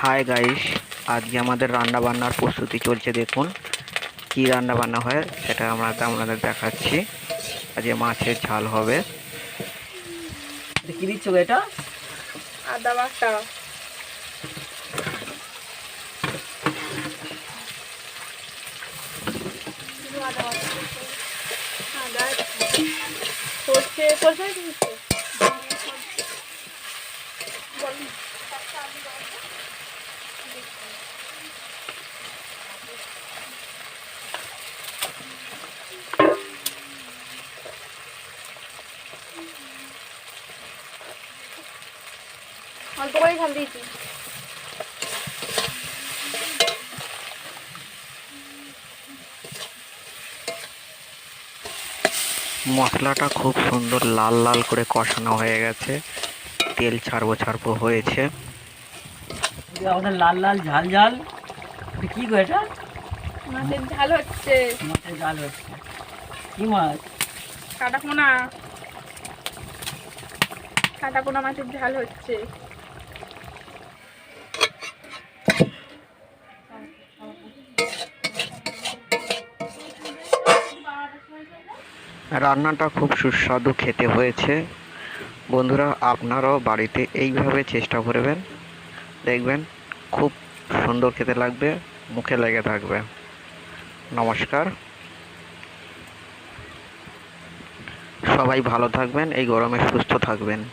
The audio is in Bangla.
হাই গাইস আজকে আমাদের রান্না বান্নার প্রস্তুতি চলছে, দেখুন। কি রান্না বান্না হয় সেটা আমরা আপনাদের দেখাচ্ছি। আজকে মাছের ঝাল হবে। কি দিচ্ছ এটা? আদা বাটা। আদা সর্ষে সর্ষে অল্প করে ঝাল দিয়েছি। মশলাটা খুব সুন্দর লাল লাল করে কষানো হয়ে গেছে। তেল ছাড়বো ছাড়বো হয়েছে। আমাদের লাল লাল ঝাল ঝাল। কি গো এটা? মাছের ঝাল হচ্ছে। মাছের ঝাল হচ্ছে। কি মাছ? কাটা পোনা কাটা পোনা মাছের ঝাল হচ্ছে। রান্নাটা খুব সুস্বাদু খেতে হয়েছে। বন্ধুরা, আপনারাও বাড়িতে এইভাবে চেষ্টা করবেন। দেখবেন খুব সুন্দর খেতে লাগবে, মুখে লেগে থাকবে। নমস্কার। সবাই ভালো থাকবেন, এই গরমে সুস্থ থাকবেন।